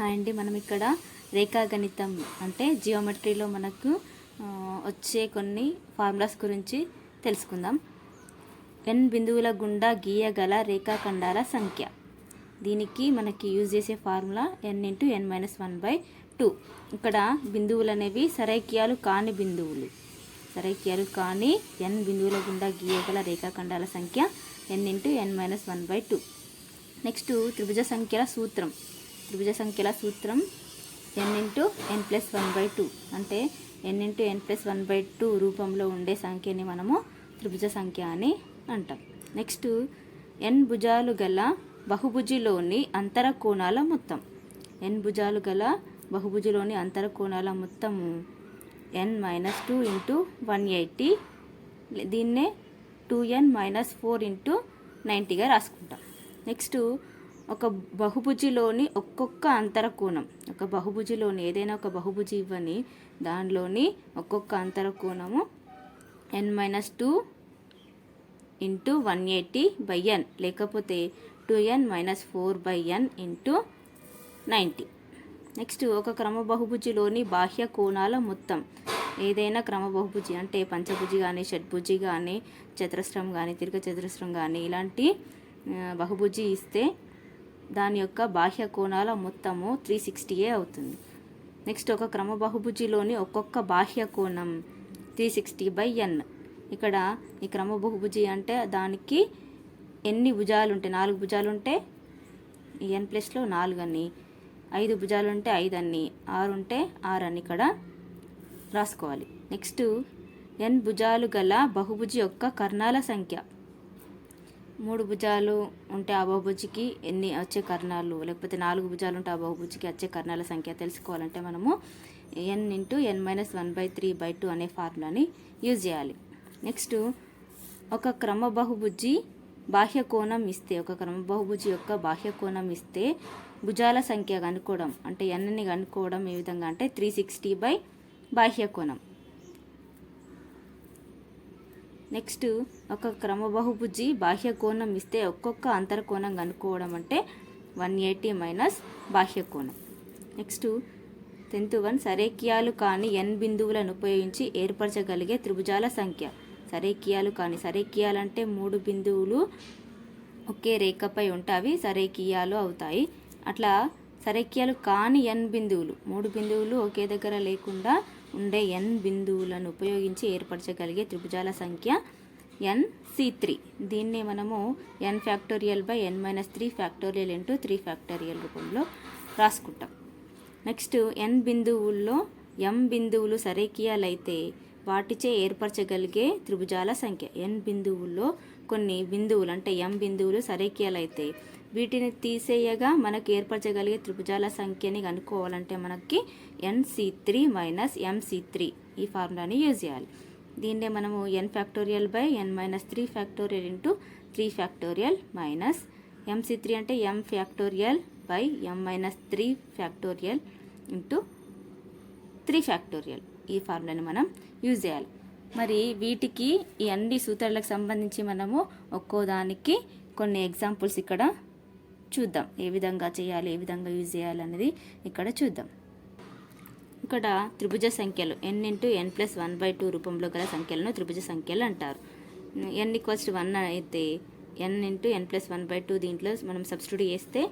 Hi అండి. మనం ఇక్కడ రేఖాగణితం అంటే జియోమెట్రీలో మనకు వచ్చే కొన్ని ఫార్ములాస్ గురించి తెలుసుకుందాం. ఎన్ బిందువుల గుండా గీయగల రేఖాఖండాల సంఖ్య. దీనికి మనకి యూజ్ చేసే formula n into n minus one by two. ఇక్కడ బిందువులు అనేవి సరైక్యాలు కాని బిందువులు. సరైక్యాలు కాని ఎన్ బిందువుల గుండా గీయగల రేఖాఖండాల సంఖ్య n into n minus one by two. Next త్రిభుజ సంఖ్యల సూత్రం. త్రిభుజ సంఖ్యల సూత్రం n into n plus one by two. అంటే n into n plus one by two రూపంలో ఉండే సంఖ్యని మనము త్రిభుజ సంఖ్య అని అంటాం. నెక్స్ట్ ఎన్ భుజాలు గల బహుభుజిలోని అంతర కోణాల మొత్తం. ఎన్ భుజాలు గల బహుభుజిలోని అంతర కోణాల మొత్తము n minus two into one eighty దీన్నే two n minus four into నైంటీగా రాసుకుంటాం. నెక్స్ట్ ఒక బహుభుజిలోని ఒక్కొక్క అంతర కోణం ఒక బహుభుజిలోని ఏదైనా ఒక బహుభుజి ఇవ్వని దానిలోని ఒక్కొక్క అంతర కోణము n minus two into one eighty by n లేకపోతే two n minus four by n into ninety next ఒక క్రమ బహుభుజిలోని బాహ్య కోణాల మొత్తం. ఏదైనా క్రమ బహుభుజి అంటే పంచభుజి కానీ షడ్భుజి కానీ చతురస్రం కానీ దీర్ఘ చతురస్రం కానీ ఇలాంటి బహుభుజి ఇస్తే దాని యొక్క బాహ్య కోణాల మొత్తము త్రీ సిక్స్టీయే అవుతుంది. నెక్స్ట్ ఒక క్రమ బహుభుజిలోని ఒక్కొక్క బాహ్య కోణం త్రీ సిక్స్టీ బై ఎన్. ఇక్కడ ఈ క్రమ బహుభుజి అంటే దానికి ఎన్ని భుజాలు ఉంటాయి నాలుగు భుజాలు ఉంటే ఎన్ ప్లస్లో నాలుగు అని ఐదు భుజాలు ఉంటే ఐదు అన్ని ఆరు ఉంటే ఆరు అని ఇక్కడ రాసుకోవాలి. నెక్స్ట్ ఎన్ భుజాలు గల బహుభుజి యొక్క కర్ణాల సంఖ్య. మూడు భుజాలు ఉంటే ఆ బహుభుజికి ఎన్ని వచ్చే కర్ణాలు? లేకపోతే నాలుగు భుజాలు ఉంటే ఆ బహుభుజికి వచ్చే కర్ణాల సంఖ్య తెలుసుకోవాలంటే మనము n into n minus one by three by two అనే ఫార్ములాని యూజ్ చేయాలి. నెక్స్ట్ ఒక క్రమ బహుభుజి బాహ్య కోణం ఇస్తే ఒక క్రమ బహుభుజి యొక్క బాహ్య కోణం ఇస్తే భుజాల సంఖ్య కనుక్కోవడం అంటే ఎన్ని కనుక్కోవడం ఏ విధంగా అంటే త్రీ సిక్స్టీ బై బాహ్య కోణం. నెక్స్ట్ ఒక క్రమబహుభుజి బాహ్య కోణం ఇస్తే ఒక్కొక్క అంతరకోణం కనుక్కోవడం అంటే వన్ ఎయిటీ మైనస్ బాహ్య కోణం. నెక్స్ట్ టెన్త్ వన్ సరేకియాలు కాని ఎన్ బిందువులను ఉపయోగించి ఏర్పరచగలిగే త్రిభుజాల సంఖ్య. సరేకియాలు కాని సరేకియాలంటే మూడు బిందువులు ఒకే రేఖపై ఉంటే అవి సరేకియాలు అవుతాయి. అట్లా సరేకియాలు కాని ఎన్ బిందువులు మూడు బిందువులు ఒకే దగ్గర లేకుండా ఉండే ఎన్ బిందువులను ఉపయోగించి ఏర్పరచగలిగే త్రిభుజాల సంఖ్య ఎన్ సి త్రీ దీన్ని మనము n factorial by n minus three factorial into three factorial రూపంలో రాసుకుంటాం. నెక్స్ట్ ఎన్ బిందువుల్లో ఎం బిందువులు సరేకీయాలైతే వాటిచే ఏర్పరచగలిగే త్రిభుజాల సంఖ్య. ఎన్ బిందువుల్లో కొన్ని బిందువులు అంటే ఎం బిందువులు సరేకీయాలైతే వీటిని తీసేయగా మనకు ఏర్పరచగలిగే త్రిభుజాల సంఖ్యని కనుక్కోవాలంటే మనకి n C three minus m C three ఈ ఫార్ములాని యూజ్ చేయాలి. దీన్నే మనము n factorial by n minus three factorial into three factorial minus m C three అంటే m factorial by m minus three factorial into three factorial ఈ ఫార్ములాని మనం use చేయాలి. మరి వీటికి ఈ అన్ని సూత్రాలకు సంబంధించి మనము ఒక్కో దానికి కొన్ని ఎగ్జాంపుల్స్ ఇక్కడ చూద్దాం. ఏ విధంగా చేయాలి ఏ విధంగా యూజ్ చేయాలి అనేది ఇక్కడ చూద్దాం. ఇక్కడ త్రిభుజ సంఖ్యలు n into n plus one by two రూపంలో గల సంఖ్యలను త్రిభుజ సంఖ్యలు అంటారు. ఎన్ ఈక్వల్స్ టు వన్ అయితే n into n plus one by two దీంట్లో మనం సబ్స్టిట్యూట్ చేస్తే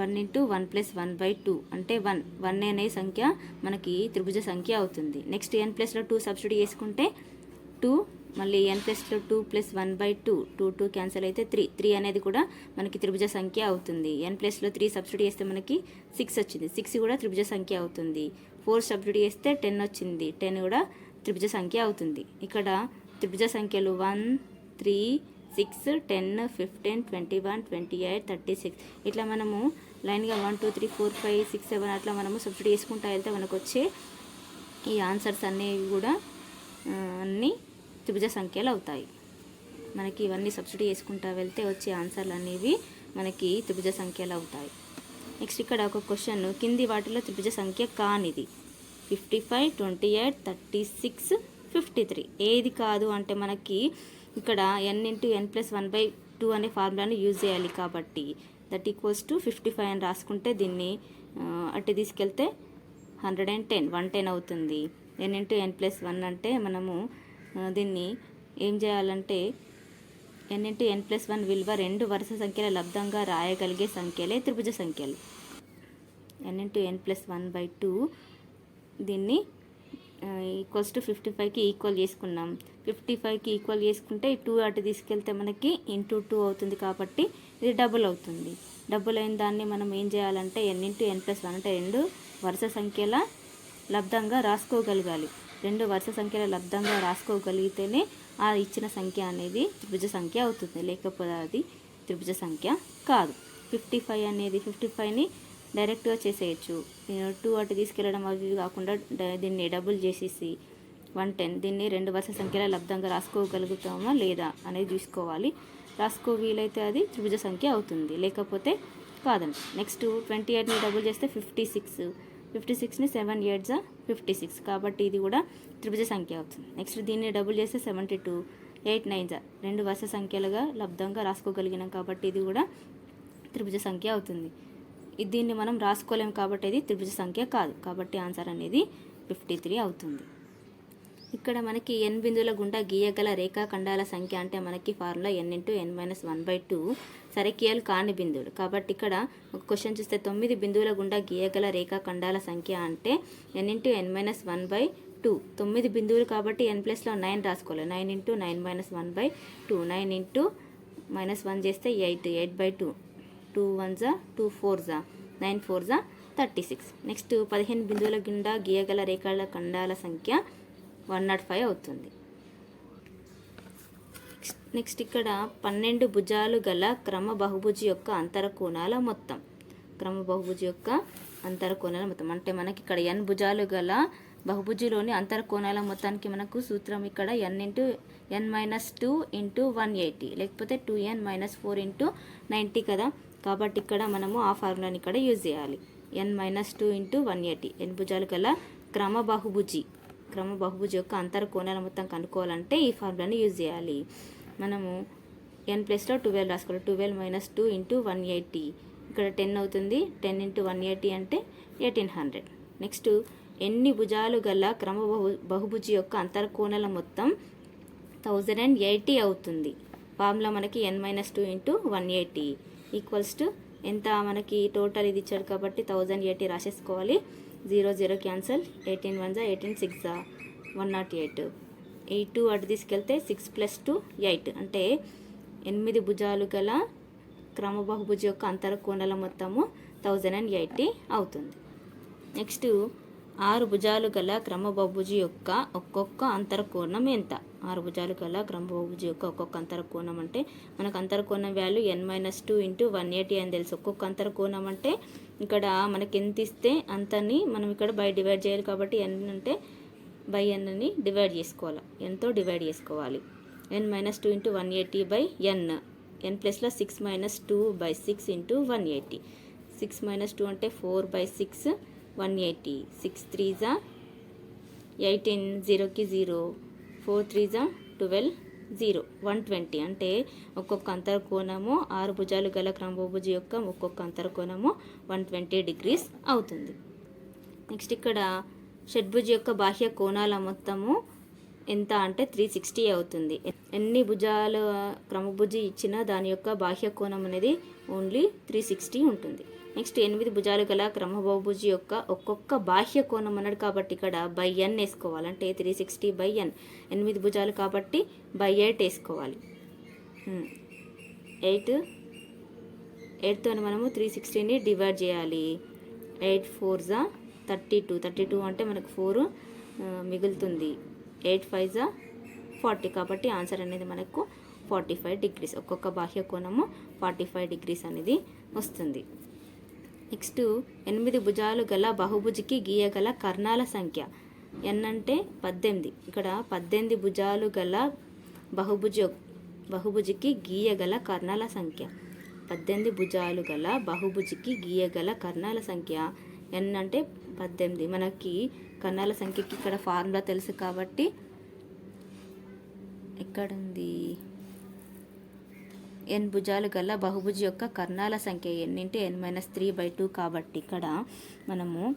one into one plus one by two అంటే వన్ వన్ అనే సంఖ్య మనకి త్రిభుజ సంఖ్య అవుతుంది. నెక్స్ట్ ఎన్ ప్లస్లో టూ సబ్స్టిట్యూట్ చేసుకుంటే టూ మళ్ళీ ఎన్ ప్లస్లో two plus one by two two two cancel అయితే త్రీ త్రీ అనేది కూడా మనకి త్రిభుజ సంఖ్య అవుతుంది. ఎన్ ప్లస్లో త్రీ సబ్సిడీ చేస్తే మనకి సిక్స్ వచ్చింది. సిక్స్ కూడా త్రిభుజ సంఖ్య అవుతుంది. ఫోర్ సబ్సిడీ చేస్తే టెన్ వచ్చింది. టెన్ కూడా త్రిభుజ సంఖ్య అవుతుంది. ఇక్కడ త్రిభుజ సంఖ్యలు one three six ten fifteen twenty one twenty eight thirty six ఇట్లా మనము లైన్గా one two three four five six seven అట్లా మనము సబ్సిడీ చేసుకుంటా వెళ్తే మనకు వచ్చే ఈ ఆన్సర్స్ అనేవి కూడా అన్నీ త్రిభుజ సంఖ్యలు అవుతాయి. మనకి ఇవన్నీ సబ్సిడీ చేసుకుంటా వెళ్తే వచ్చే ఆన్సర్లు అనేవి మనకి త్రిభుజ సంఖ్యలు అవుతాయి. నెక్స్ట్ ఇక్కడ ఒక క్వశ్చన్ కింది వాటిలో త్రిభుజ సంఖ్య కానిది. Fifty five twenty eight thirty six fifty three ఏది కాదు అంటే మనకి ఇక్కడ n into n plus one by two అనే ఫార్ములాని యూజ్ చేయాలి కాబట్టి that equals to fifty five అని రాసుకుంటే దీన్ని అట్టి అటు తీసుకెళ్తే hundred and ten one ten అవుతుంది. N into n plus one అంటే మనము దీన్ని ఏం చేయాలంటే n into n plus one విలువ రెండు వరుస సంఖ్యల లబ్ధంగా రాయగలిగే సంఖ్యలే త్రిభుజ సంఖ్యలు. N into n plus one by two దీన్ని ఈక్వల్స్ టు ఫిఫ్టీ ఫైవ్కి ఈక్వల్ చేసుకున్నాం. ఫిఫ్టీ ఫైవ్కి ఈక్వల్ చేసుకుంటే టూ అటు తీసుకెళ్తే మనకి ఇంటూ టూ అవుతుంది కాబట్టి ఇది డబుల్ అవుతుంది. డబుల్ అయిన దాన్ని మనం ఏం చేయాలంటే n into n plus one అంటే రెండు వరుస సంఖ్యల లబ్ధంగా రాసుకోగలగాలి. రెండు వరుస సంఖ్యల లబ్ధంగా రాసుకోగలిగితేనే ఆ ఇచ్చిన సంఖ్య అనేది త్రిభుజ సంఖ్య అవుతుంది. లేకపోతే అది త్రిభుజ సంఖ్య కాదు. ఫిఫ్టీ ఫైవ్ అనేది ఫిఫ్టీ ఫైవ్ని డైరెక్ట్గా చేసేయచ్చు. టూ అటు తీసుకెళ్ళడం అవి కాకుండా డ- దీన్ని డబుల్ చేసేసి వన్ టెన్ దీన్ని రెండు వరుస సంఖ్యల లబ్ధంగా రాసుకోగలుగుతామా లేదా అనేది చూసుకోవాలి. రాసుకో వీలైతే అది త్రిభుజ సంఖ్య అవుతుంది. లేకపోతే కాదండి. నెక్స్ట్ ట్వంటీ ఎయిట్ని డబుల్ చేస్తే ఫిఫ్టీ సిక్స్ ఫిఫ్టీ సిక్స్ని సెవెన్ ఎయిట్జా ఫిఫ్టీ సిక్స్ కాబట్టి ఇది కూడా త్రిభుజ సంఖ్య అవుతుంది. నెక్స్ట్ దీన్ని డబుల్ చేస్తే సెవెంటీ టూ ఎయిట్ నైన్జా రెండు వరుస సంఖ్యలుగా లబ్ధంగా రాసుకోగలిగినాం కాబట్టి ఇది కూడా త్రిభుజ సంఖ్య అవుతుంది. దీన్ని మనం రాసుకోలేం కాబట్టి ఇది త్రిభుజ సంఖ్య కాదు. కాబట్టి ఆన్సర్ అనేది ఫిఫ్టీ త్రీ అవుతుంది. ఇక్కడ మనకి ఎన్ బిందువుల గుండా గీయగల రేఖాఖండాల సంఖ్య అంటే మనకి formula n into n minus one by two సరికీయాలు కాని బిందువులు. కాబట్టి ఇక్కడ ఒక క్వశ్చన్ చూస్తే తొమ్మిది బిందువుల గుండా గీయగల రేఖాఖండాల సంఖ్య అంటే n into n minus one by two. తొమ్మిది బిందువులు కాబట్టి ఎన్ ప్లస్లో నైన్ రాసుకోవాలి. Nine into nine minus one by two. Nine into minus one చేస్తే eight. Eight by two. Two one జా టూ ఫోర్ జా. నైన్ ఫోర్ జా థర్టీ సిక్స్. నెక్స్ట్ పదిహేను బిందువుల గుండా గీయగల రేఖల ఖండాల సంఖ్య వన్ నాట్ ఫైవ్ అవుతుంది. నెక్స్ట్- ఇక్కడ పన్నెండు భుజాలు గల క్రమ బహుభుజి యొక్క అంతర కోణాల మొత్తం. క్రమ బహుభుజి యొక్క అంతర కోణాల మొత్తం. అంటే మనకి ఇక్కడ ఎన్ భుజాలు గల బహుభుజిలోని అంతర కోణాల మొత్తానికి మనకు సూత్రం ఇక్కడ n into n minus two into one eighty లేకపోతే two n minus four into ninety కదా. కాబట్టి ఇక్కడ మనము ఆ ఫార్ములాని ఇక్కడ యూజ్ చేయాలి. N minus two into one eighty ఎన్ భుజాలు గల క్రమ బహుభుజి క్రమ బహుభుజ యొక్క అంతర కోణాల మొత్తం కనుక్కోవాలంటే ఈ ఫార్ములాని యూజ్ చేయాలి. మనము ఎన్ ప్లస్లో ట్వెల్వ్ రాసుకోవాలి. Twelve minus two into one eighty ఇక్కడ టెన్ అవుతుంది. టెన్ ఇంటూ వన్ ఎయిటీ అంటే ఎయిటీన్ హండ్రెడ్ నెక్స్ట్ ఎన్ని భుజాలు గల క్రమ బహు బహుభుజి యొక్క అంతర కోణాల మొత్తం థౌజండ్ అండ్ ఎయిటీ అవుతుంది. ఫార్ములా మనకి n minus two into one eighty equals to ఎంత? మనకి టోటల్ ఇది ఇచ్చాడు కాబట్టి thousand eighty రాసేసుకోవాలి. Zero zero cancel eighteen one జా ఎయిటీన్ సిక్స్ జా one not eight. Eight two అటు తీసుకెళ్తే సిక్స్ ప్లస్ టూ ఎయిట్. అంటే ఎనిమిది భుజాలు గల క్రమబహుభుజ యొక్క అంతర కోణాల మొత్తము థౌజండ్ అండ్ ఎయిటీ అవుతుంది. నెక్స్ట్ ఆరు భుజాలు గల క్రమబహుభుజి యొక్క ఒక్కొక్క అంతర కోణం ఎంత? ఆరు భుజాలు గల క్రమబహుభుజి యొక్క ఒక్కొక్క అంతర కోణం అంటే మనకు అంతర కోణం value n minus two into one eighty అని తెలుసు. ఒక్కొక్క అంతర కోణం అంటే ఇక్కడ మనకి ఎంత ఇస్తే అంతని మనం ఇక్కడ బై డివైడ్ చేయాలి కాబట్టి ఎన్ అంటే బై ఎన్ అని డివైడ్ చేసుకోవాలి. ఎంతో డివైడ్ చేసుకోవాలి. N minus two into one eighty by n n ప్లస్లో six minus two by six into one eighty six minus two అంటే four by six one eighty six three జా ఎయిటీన్ జీరోకి zero four three జా twelve zero one twenty. అంటే ఒక్కొక్క అంతర్కోణము ఆరు భుజాలు గల క్రమభుజి యొక్క ఒక్కొక్క అంతర్కోణము వన్ ట్వంటీ డిగ్రీస్ అవుతుంది. నెక్స్ట్ ఇక్కడ షడ్భుజి యొక్క బాహ్య కోణాల మొత్తము ఎంత అంటే త్రీ సిక్స్టీ అవుతుంది. ఎన్ని భుజాలు క్రమభుజి ఇచ్చినా దాని యొక్క బాహ్య కోణం అనేది ఓన్లీ త్రీ సిక్స్టీ ఉంటుంది. నెక్స్ట్ ఎనిమిది భుజాలు గల క్రమబహుభుజి యొక్క ఒక్కొక్క బాహ్య కోణం అన్నాడు కాబట్టి ఇక్కడ బై ఎన్ వేసుకోవాలి. అంటే త్రీ సిక్స్టీ బై ఎన్ ఎనిమిది భుజాలు కాబట్టి బై ఎయిట్ వేసుకోవాలి. ఎయిట్ ఎయిట్తో మనము త్రీ సిక్స్టీని డివైడ్ చేయాలి. ఎయిట్ ఫోర్ జా థర్టీ టూ థర్టీ టూ అంటే మనకు ఫోర్ మిగులుతుంది. ఎయిట్ ఫైవ్ జా ఫార్టీ కాబట్టి ఆన్సర్ అనేది మనకు ఫార్టీ ఫైవ్ డిగ్రీస్ ఒక్కొక్క బాహ్య కోణము ఫార్టీ ఫైవ్ డిగ్రీస్ అనేది వస్తుంది. నెక్స్ట్ ఎనిమిది భుజాలు గల బహుభుజికి గీయగల కర్ణాల సంఖ్య. ఎన్ అంటే పద్దెనిమిది. ఇక్కడ పద్దెనిమిది భుజాలు గల బహుభుజ బహుభుజికి గీయగల కర్ణాల సంఖ్య. పద్దెనిమిది భుజాలు గల బహుభుజికి గీయగల కర్ణాల సంఖ్య. ఎన్ అంటే పద్దెనిమిది. మనకి కర్ణాల సంఖ్యకి ఇక్కడ ఫార్ములా తెలుసు కాబట్టి ఎక్కడుంది? ఎన్ భుజాలు గల బహుభుజి యొక్క కర్ణాల సంఖ్య ఎన్నింటి n minus three by two కాబట్టి ఇక్కడ మనము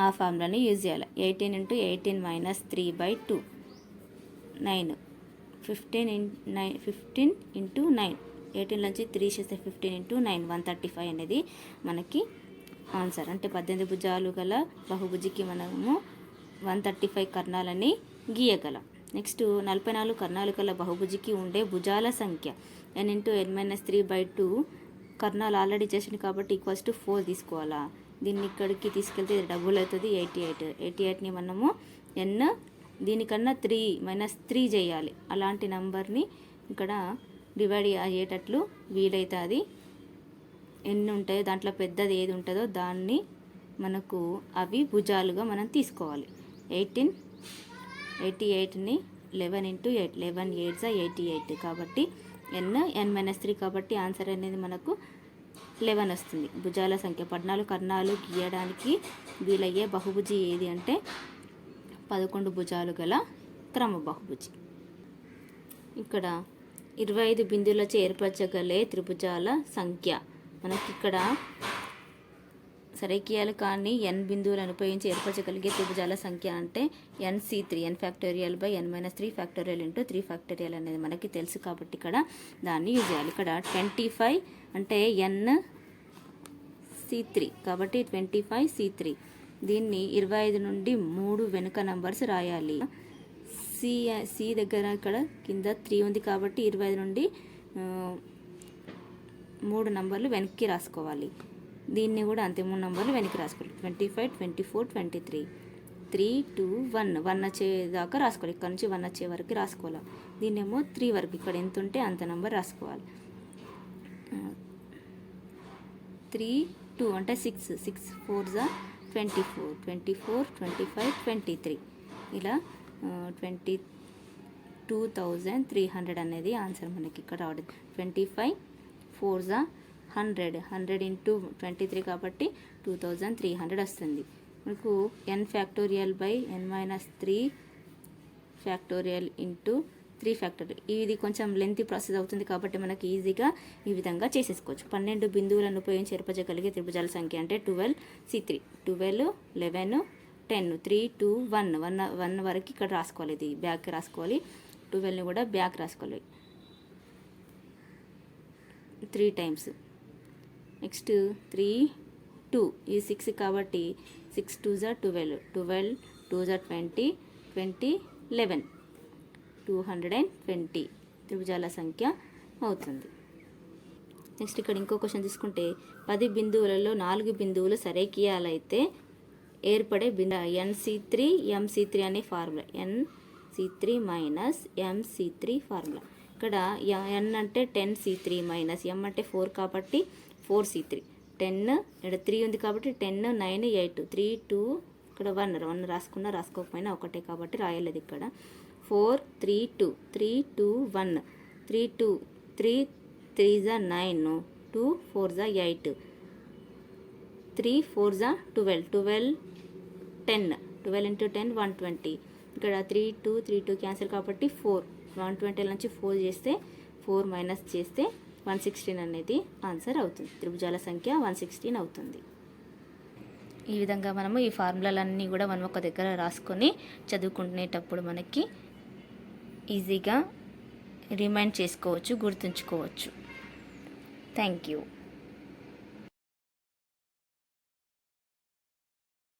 ఆ ఫార్ములాని యూజ్ చేయాలి. Eighteen into eighteen minus three by two. Nine. Fifteen in nine fifteen into nine. Eighteen నుంచి త్రీ చేస్తే fifteen into nine. One thirty five అనేది మనకి ఆన్సర్. అంటే పద్దెనిమిది భుజాలు గల బహుభుజికి మనము వన్ థర్టీ ఫైవ్ కర్ణాలని గీయగలం. నెక్స్ట్ నలభై నాలుగు కర్ణాలు గల బహుభుజికి ఉండే భుజాల సంఖ్య. N into n minus three by two కర్ణాలు already చేసింది కాబట్టి ఈక్వల్స్ టు ఫోర్ తీసుకోవాలా? దీన్ని ఇక్కడికి తీసుకెళ్తే ఇది డబుల్ అవుతుంది ఎయిటీ ఎయిట్ ఎయిటీ ఎయిట్ని మనము ఎన్ దీనికన్నా త్రీ మైనస్ త్రీ చేయాలి. అలాంటి నంబర్ని ఇక్కడ డివైడ్ అయ్యేటట్లు వీలవుతుంది ఎన్ని ఉంటాయో దాంట్లో పెద్దది ఏది ఉంటుందో దాన్ని మనకు అవి భుజాలుగా మనం తీసుకోవాలి. Eighteen eighty ఎయిట్ని eleven into eight eleven eights eighty eight కాబట్టి ఎన్ ఎన్ మైనస్ త్రీ కాబట్టి ఆన్సర్ అనేది మనకు లెవెన్ వస్తుంది. భుజాల సంఖ్య పద్నాలుగు కర్ణాలు గీయడానికి వీలయ్యే బహుభుజి ఏది అంటే పదకొండు భుజాలు గల క్రమ బహుభుజి. ఇక్కడ ఇరవై ఐదు బిందువులచే ఏర్పరచగలే త్రిభుజాల సంఖ్య. మనకి ఇక్కడ సరైకియాలు కానీ ఎన్ బిందువులను ఉపయోగించి ఏర్పరచగలిగే త్రిభుజాల సంఖ్య అంటే n C three n factorial by n minus three factorial into three factorial అనేది మనకి తెలుసు కాబట్టి ఇక్కడ దాన్ని యూజ్ చేయాలి. ఇక్కడ ట్వంటీ ఫైవ్ అంటే ఎన్ సి త్రీ కాబట్టి ట్వంటీ ఫైవ్ సి త్రీ దీన్ని ఇరవై ఐదు నుండి మూడు వెనుక నంబర్స్ రాయాలి. సి సి దగ్గర ఇక్కడ కింద త్రీ ఉంది కాబట్టి ఇరవై ఐదు నుండి మూడు నంబర్లు వెనక్కి రాసుకోవాలి. దీన్ని కూడా అంతే మూడు నెంబర్లు వెనక్కి రాసుకోవాలి. Twenty five twenty four twenty three. Three two one. One వచ్చేదాకా రాసుకోవాలి. ఇక్కడ నుంచి వన్ వచ్చే వరకు రాసుకోవాలి. దీన్నేమో త్రీ వరకు. ఇక్కడ ఎంత ఉంటే అంత నెంబర్ రాసుకోవాలి. త్రీ టూ అంటే సిక్స్. సిక్స్ ఫోర్ జా twenty four. Twenty four twenty five twenty three. ఇలా twenty two thousand three hundred అనేది ఆన్సర్ మనకి ఇక్కడ రావడం. ట్వంటీ ఫైవ్ ఫోర్ జా hundred hundred into twenty three కాబట్టి టూ థౌజండ్ త్రీ హండ్రెడ్ వస్తుంది. మనకు n factorial by n minus three factorial into three factorial. ఇది కొంచెం లెంతీ ప్రాసెస్ అవుతుంది కాబట్టి మనకి ఈజీగా ఈ విధంగా చేసేసుకోవచ్చు. పన్నెండు బిందువులను ఉపయోగించి ఏర్పరచగలిగే త్రిభుజాల సంఖ్య అంటే twelve C three. Twelve eleven ten. Three two one. One one వరకు ఇక్కడ రాసుకోవాలి ఇది. బ్యాక్ రాసుకోవాలి. ట్వెల్వ్ని కూడా బ్యాక్ రాసుకోవాలి. Three times. Next three two. ఈ సిక్స్ కాబట్టి సిక్స్ టూ జా ట్వెల్వ్. ట్వెల్వ్ టూ జా twenty. Twenty eleven. Two hundred and twenty. త్రిభుజాల సంఖ్య అవుతుంది. నెక్స్ట్ ఇక్కడ ఇంకో క్వశ్చన్ తీసుకుంటే పది బిందువులలో నాలుగు బిందువులు సరేకీయాలైతే ఏర్పడే బిందు n C three m C three అనే formula. N C three minus m C three formula. ఇక్కడ ఎన్ అంటే ten C three minus m అంటే ఫోర్ కాబట్టి ఫోర్ సి త్రీ. టెన్ ఇక్కడ త్రీ ఉంది కాబట్టి ten nine eight. Three two ఇక్కడ one one రాసుకున్నా రాసుకోకపోయినా ఒకటే కాబట్టి రాయలేదు ఇక్కడ. Four three two. Three two one. Three two. Three three జా నైన్. టూ ఫోర్ జా ఎయిట్. త్రీ ఫోర్ జా twelve. Twelve ten. Twelve into ten one twenty. ఇక్కడ three two three two cancel కాబట్టి ఫోర్. వన్ ట్వంటీ నుంచి four చేస్తే four minus చేస్తే one sixteen అనేది answer అవుతుంది. త్రిభుజాల సంఖ్య వన్ సిక్స్టీన్ అవుతుంది. ఈ విధంగా మనము ఈ ఫార్ములాలన్నీ కూడా మనం ఒక దగ్గర రాసుకొని చదువుకునేటప్పుడు మనకి ఈజీగా రిమైండ్ చేసుకోవచ్చు గుర్తుంచుకోవచ్చు. Thank you.